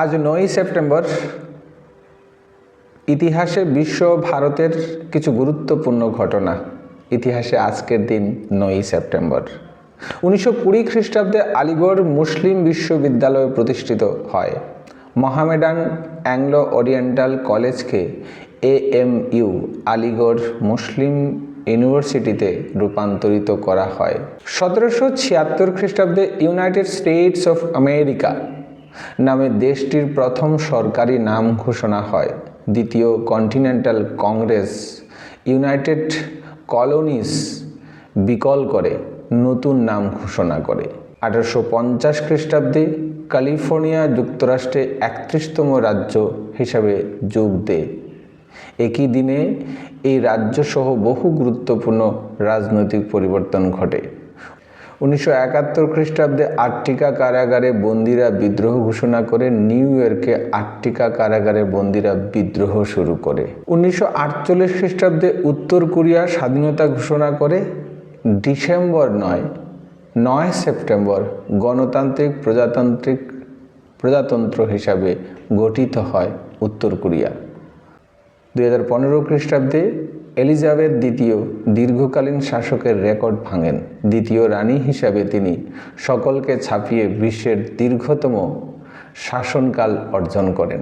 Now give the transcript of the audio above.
আজ নয়ই সেপ্টেম্বর। ইতিহাসে বিশ্ব ভারতের কিছু গুরুত্বপূর্ণ ঘটনা। ইতিহাসে আজকের দিন নয়ই সেপ্টেম্বর। উনিশশো কুড়ি খ্রিস্টাব্দে আলিগড় মুসলিম বিশ্ববিদ্যালয় প্রতিষ্ঠিত হয়। মহামেডান অ্যাংলো ওরিয়েন্টাল কলেজকে A M U Aligarh Muslim ইউনিভার্সিটিতে রূপান্তরিত করা হয়। সতেরোশো ছিয়াত্তর খ্রিস্টাব্দে ইউনাইটেড স্টেটস অফ আমেরিকা নামে দেশটির প্রথম সরকারি নাম ঘোষণা হয়। দ্বিতীয় কন্টিনেন্টাল কংগ্রেস ইউনাইটেড কলোনিস বিকল করে, নতুন নাম ঘোষণা করে। আঠারোশো পঞ্চাশ খ্রিস্টাব্দে ক্যালিফোর্নিয়া যুক্তরাষ্ট্রে একত্রিশতম রাজ্য হিসাবে যোগ দেয়। একই দিনে এই রাজ্যসহ বহু গুরুত্বপূর্ণ রাজনৈতিক পরিবর্তন ঘটে। উনিশশো একাত্তর খ্রিস্টাব্দে আটটিকা কারাগারে বন্দিরা বিদ্রোহ ঘোষণা করে, নিউ ইয়র্কে আটটিকা কারাগারে বন্দিরা বিদ্রোহ শুরু করে। উনিশশো আটচল্লিশ খ্রিস্টাব্দে উত্তর কোরিয়া স্বাধীনতা ঘোষণা করে, ডিসেম্বর নয় নয় সেপ্টেম্বর গণতান্ত্রিক প্রজাতান্ত্রিক প্রজাতন্ত্র হিসাবে গঠিত হয় উত্তর কোরিয়া। দুই হাজার পনেরো খ্রিস্টাব্দে এলিজাবেথ দ্বিতীয় দীর্ঘকালীন শাসকের রেকর্ড ভাঙেন। দ্বিতীয় রানী হিসাবে তিনি সকলকে ছাপিয়ে বিশ্বের দীর্ঘতম শাসনকাল অর্জন করেন।